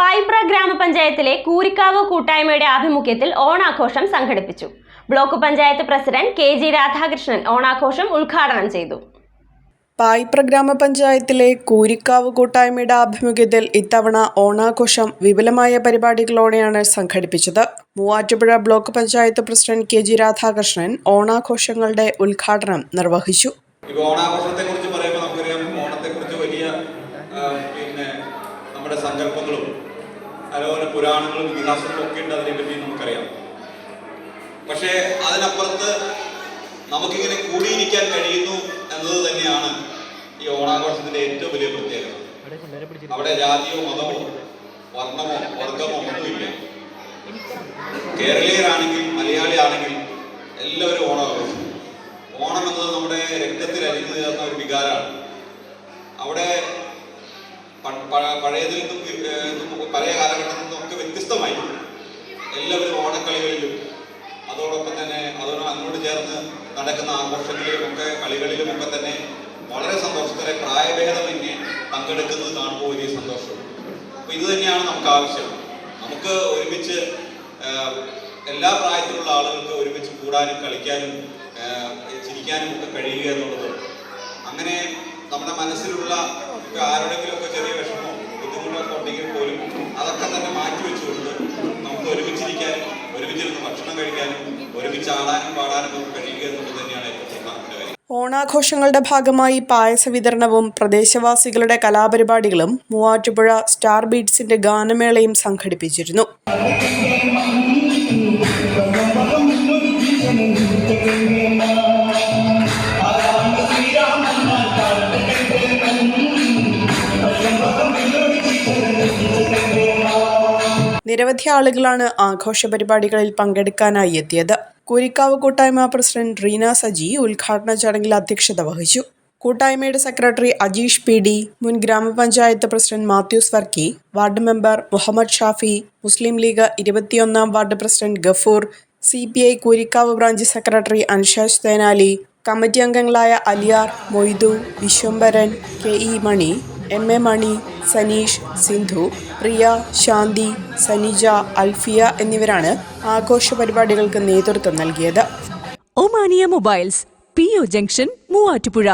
പായിപ്ര ഗ്രാമപഞ്ചായത്തിലെ കൂരിക്കാവ് കൂട്ടായ്മയുടെ ആഭിമുഖ്യത്തിൽ ഓണാഘോഷം സംഘടിപ്പിച്ചു. Block panchayat president K G Radhakrishnan ഓണാഘോഷം ഉദ്ഘാടനം ചെയ്തു. പായിപ്ര ഗ്രാമപഞ്ചായത്തിലെ കൂരിക്കാവ് കൂട്ടായ്മയുടെ ആഭിമുഖ്യത്തിൽ ഇത്തവണ ഓണാഘോഷം വിപുലമായ പരിപാടികളോടെയാണ് സംഘടിപ്പിച്ചത്. Muvattupuzha block panchayat president K G Radhakrishnan ഓണാഘോഷങ്ങളുടെ ഉദ്ഘാടനം നിർവഹിച്ചു. ഓണാഘോഷത്തെ കുറിച്ച് പറയുമ്പോൾ നമുക്കറിയാം ഓണത്തെക്കുറിച്ച് വലിയ പിന്നെ നമ്മുടെ സങ്കല്പങ്ങളും അതുപോലെ പുരാണങ്ങളും ഇതിഹാസങ്ങളും ഒക്കെ ഉണ്ട് അതിനെപ്പറ്റി നമുക്കറിയാം. പക്ഷേ അതിനപ്പുറത്ത് നമുക്കിങ്ങനെ കൂടിയിരിക്കാൻ കഴിയുന്നു എന്നത് തന്നെയാണ് ഈ ഓണാഘോഷത്തിന്റെ ഏറ്റവും വലിയ പ്രത്യേകത. അവിടെ ജാതിയോ മതമോ വർണമോ വർഗമോ ഒന്നുമില്ല. കേരളീയരാണെങ്കിൽ മലയാളി ആണെങ്കിൽ എല്ലാവരും ഓണം ആഘോഷിക്കും ഓണം എന്നത് നമ്മുടെ രക്തത്തിൽ അലിഞ്ഞു ചേർന്ന ഒരു വികാരമാണ്. അവിടെ പഴയതിൽ നിന്നും വി- ഏർ നിന്നും പഴയ കാലഘട്ടത്തിൽ നിന്നും ഒക്കെ വ്യത്യസ്തമായി എല്ലാവരും ഓണക്കളികളിലും അതോടൊപ്പം തന്നെ അതോ അതിനോട് ചേർന്ന് നടക്കുന്ന ആഘോഷങ്ങളിലും ഒക്കെ കളികളിലും ഒക്കെ തന്നെ വളരെ സന്തോഷത്തോടെ പ്രായഭേദമന്യേ പങ്കെടുക്കുന്നത് കാണുമ്പോൾ വലിയ സന്തോഷം. അപ്പോൾ ഇത് തന്നെയാണ് നമുക്ക് ആവശ്യം. നമുക്ക് ഒരുമിച്ച് എല്ലാ പ്രായത്തിലുള്ള ആളുകൾക്ക് ഒരുമിച്ച് കൂടാനും കളിക്കാനും ചിരിക്കാനും ഒക്കെ കഴിയുക എന്നുള്ളത്. അങ്ങനെ നമ്മുടെ മനസ്സിലുള്ള ഇപ്പൊ ആരുടെങ്കിലും ഒക്കെ ചെറിയ വിഷമോ ബുദ്ധിമുട്ടൊക്കെ ഉണ്ടെങ്കിൽ പോലും അതൊക്കെ കഴിക്കാനും ഒരുമിച്ച് ആടാനും പാടാനും ഒക്കെ കഴിയുക എന്നുള്ളത് തന്നെയാണ് ഏറ്റവും പ്രധാനപ്പെട്ട കാര്യം. ഓണാഘോഷങ്ങളുടെ ഭാഗമായി പായസ വിതരണവും പ്രദേശവാസികളുടെ കലാപരിപാടികളും മൂവാറ്റുപുഴ സ്റ്റാർ ബീറ്റ്സിന്റെ ഗാനമേളയും സംഘടിപ്പിച്ചിരുന്നു. നിരവധി ആളുകളാണ് ആഘോഷ പരിപാടികളിൽ പങ്കെടുക്കാനായി എത്തിയത്. കൂരിക്കാവ് കൂട്ടായ്മ പ്രസിഡന്റ് റീന സജി ഉദ്ഘാടന ചടങ്ങിൽ അധ്യക്ഷത വഹിച്ചു. കൂട്ടായ്മയുടെ സെക്രട്ടറി അജീഷ് പി ഡി മുൻ ഗ്രാമപഞ്ചായത്ത് president Mathews Varkey ward member Muhammad Shafi Muslim League ഇരുപത്തിയൊന്നാം ward president Gafoor C P I Koorikkavu branch secretary Anshaj Thenali committee അംഗങ്ങളായ Aliyar Moidu Viswambharan K E Mani M A Mani Saneesh Sindhu Priya Shanthi Saneeja Alphiya എന്നിവരാണ് ആഘോഷ പരിപാടികൾക്ക് നേതൃത്വം നൽകിയത്. Omania mobiles P O junction Muvattupuzha.